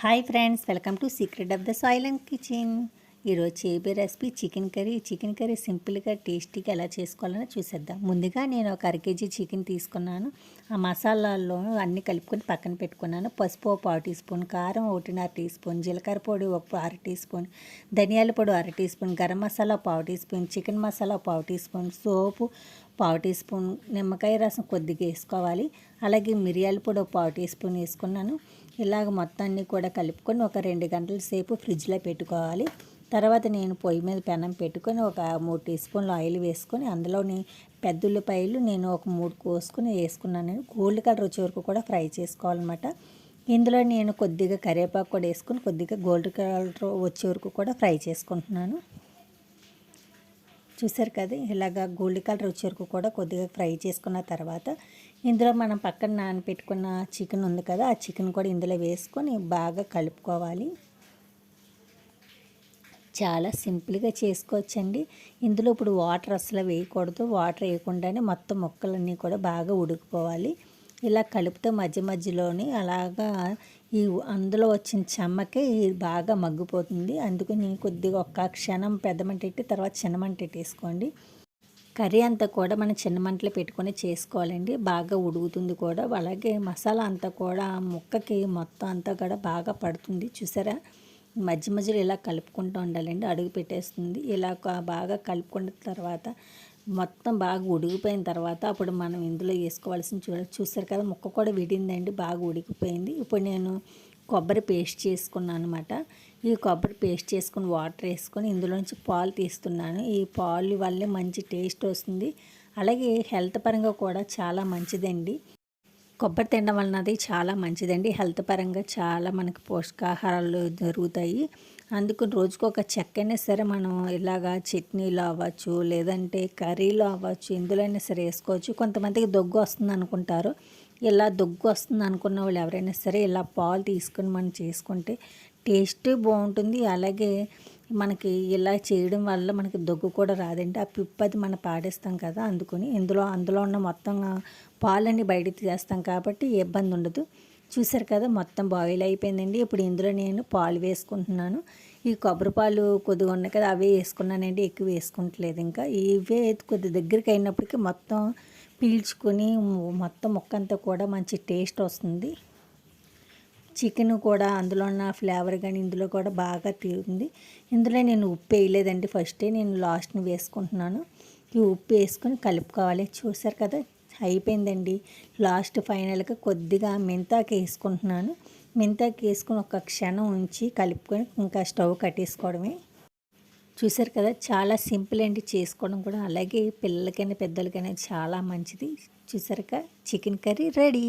Hi friends welcome to secret of the soil and kitchen. ఈరోజు చేయబోయే recipe chicken curry. Chicken curry సింపుల్గా టేస్టీగా ఎలా చేసుకోవాలని చూసేద్దాం. ముందుగా నేను ఒక అర కేజీ చికెన్ తీసుకున్నాను. ఆ మసాలాల్లో అన్నీ కలుపుకొని పక్కన పెట్టుకున్నాను. పసుపు ఒక పావు టీ స్పూన్ కారం ఒకటిన్నర టీ స్పూన్ జీలకర్ర పొడి ఒక అర టీ స్పూన్ ధనియాల పొడి అర టీ స్పూన్ గరం మసాలా పావు టీ స్పూన్ చికెన్ మసాలా పావు టీ స్పూన్ సోపు పావు టీ స్పూన్ నిమ్మకాయ రసం కొద్దిగా వేసుకోవాలి. అలాగే మిరియాల పొడి ఒక పావు టీ స్పూన్ వేసుకున్నాను. ఇలాగ మొత్తాన్ని కూడా కలుపుకొని ఒక రెండు గంటల సేపు ఫ్రిడ్జ్లో పెట్టుకోవాలి. తర్వాత నేను పొయ్యి మీద పెనం పెట్టుకొని ఒక మూడు టీ స్పూన్లు ఆయిల్ వేసుకొని అందులోని పెద్ద ఉల్లిపాయలు నేను ఒక మూడు కోసుకొని వేసుకున్నాను. నేను గోల్డ్ కలర్ వచ్చే వరకు కూడా ఫ్రై చేసుకోవాలన్నమాట. ఇందులో నేను కొద్దిగా కరివేపాకు కూడా వేసుకొని కొద్దిగా గోల్డ్ కలర్ వచ్చే వరకు కూడా ఫ్రై చేసుకుంటున్నాను. చూసారు కదా ఇలాగా గోల్డ్ కలర్ వచ్చే వరకు కూడా కొద్దిగా ఫ్రై చేసుకున్న తర్వాత ఇందులో మనం పక్కన నానపెట్టుకున్న చికెన్ ఉంది కదా ఆ చికెన్ కూడా ఇందులో వేసుకొని బాగా కలుపుకోవాలి. చాలా సింపుల్గా చేసుకోవచ్చండి. ఇందులో ఇప్పుడు వాటర్ అసలు వేయకూడదు. వాటర్ వేయకుండానే మొత్తం ముక్కలన్నీ కూడా బాగా ఉడికిపోవాలి. ఇలా కలుపుతూ మధ్య మధ్యలోని అలాగా ఈ అందులో వచ్చిన చెమ్మకి బాగా మగ్గిపోతుంది. అందుకని కొద్దిగా ఒక్క క్షణం పెద్దమంటెట్టి తర్వాత చిన్నమంటెట్టేసుకోండి కర్రీ అంతా కూడా మనం చిన్న మంటలు పెట్టుకొని చేసుకోవాలండి. బాగా ఉడుకుతుంది కూడా. అలాగే మసాలా అంతా కూడా ముక్కకి మొత్తం అంతా కూడా బాగా పడుతుంది. చూసారా? మధ్య మధ్యలో ఇలా కలుపుకుంటూ ఉండాలండి. అడుగు పెట్టేస్తుంది. ఇలా బాగా కలుపుకున్న తర్వాత మొత్తం బాగా ఉడికిపోయిన తర్వాత అప్పుడు మనం ఇందులో వేసుకోవాల్సిన చూ చూసారు కదా ముక్క కూడా విడిందండి బాగా ఉడికిపోయింది. ఇప్పుడు నేను కొబ్బరి పేస్ట్ చేసుకున్నాను అనమాట ఈ కొబ్బరి పేస్ట్ చేసుకుని వాటర్ వేసుకొని ఇందులోంచి పాలు తీస్తున్నాను. ఈ పాలు వల్లే మంచి టేస్ట్ వస్తుంది. అలాగే హెల్త్ పరంగా కూడా చాలా మంచిదండి. కొబ్బరి తినడం వలన అది చాలా మంచిదండి. హెల్త్ పరంగా చాలా మనకి పోషకాహారాలు జరుగుతాయి అందుకు రోజుకు ఒక చెక్కైనా సరే మనం ఇలాగా చట్నీలో అవ్వచ్చు లేదంటే కర్రీలో అవ్వచ్చు ఎందులోనైనా సరే వేసుకోవచ్చు. కొంతమందికి దొగ్గు వస్తుంది అనుకుంటారు. ఇలా దొగ్గు వస్తుంది అనుకున్న వాళ్ళు ఎవరైనా సరే ఇలా పాలు తీసుకుని మనం చేసుకుంటే టేస్ట్ బాగుంటుంది. అలాగే మనకి ఇలా చేయడం వల్ల మనకి దొగ్గు కూడా రాదండి. ఆ పిప్పది మనం పాడేస్తాం కదా అందుకొని ఇందులో అందులో ఉన్న మొత్తం పాలన్నీ బయట తీసేస్తాం కాబట్టి ఇబ్బంది ఉండదు. చూసారు కదా మొత్తం బాయిల్ అయిపోయిందండి. ఇప్పుడు ఇందులో నేను పాలు వేసుకుంటున్నాను. ఈ కొబ్బరి పాలు కొద్దిగా ఉన్నాయి కదా అవే వేసుకున్నానండి. ఎక్కువ వేసుకుంటలేదు ఇంకా. ఇవే కొద్ది దగ్గరికి అయినప్పటికీ మొత్తం పీల్చుకొని మొత్తం ముక్క అంతా కూడా మంచి టేస్ట్ వస్తుంది. చికెన్ కూడా అందులో ఉన్న ఫ్లేవర్ కానీ ఇందులో కూడా బాగా తీరుంది ఇందులో నేను ఉప్పు వేయలేదండి. ఫస్టే నేను లాస్ట్ని వేసుకుంటున్నాను. ఈ ఉప్పు వేసుకొని కలుపుకోవాలి. చూసారు కదా అయిపోయిందండి. లాస్ట్ ఫైనల్గా కొద్దిగా మెంతాకు వేసుకుంటున్నాను. మెంతాకు వేసుకొని ఒక క్షణం ఉంచి కలుపుకొని ఇంకా స్టవ్ కట్టేసుకోవడమే. చూసారు కదా చాలా సింపుల్ అండి చేసుకోవడం కూడా. అలాగే పిల్లలకైనా పెద్దలకైనా చాలా మంచిది. చూసారుగా చికెన్ కర్రీ రెడీ.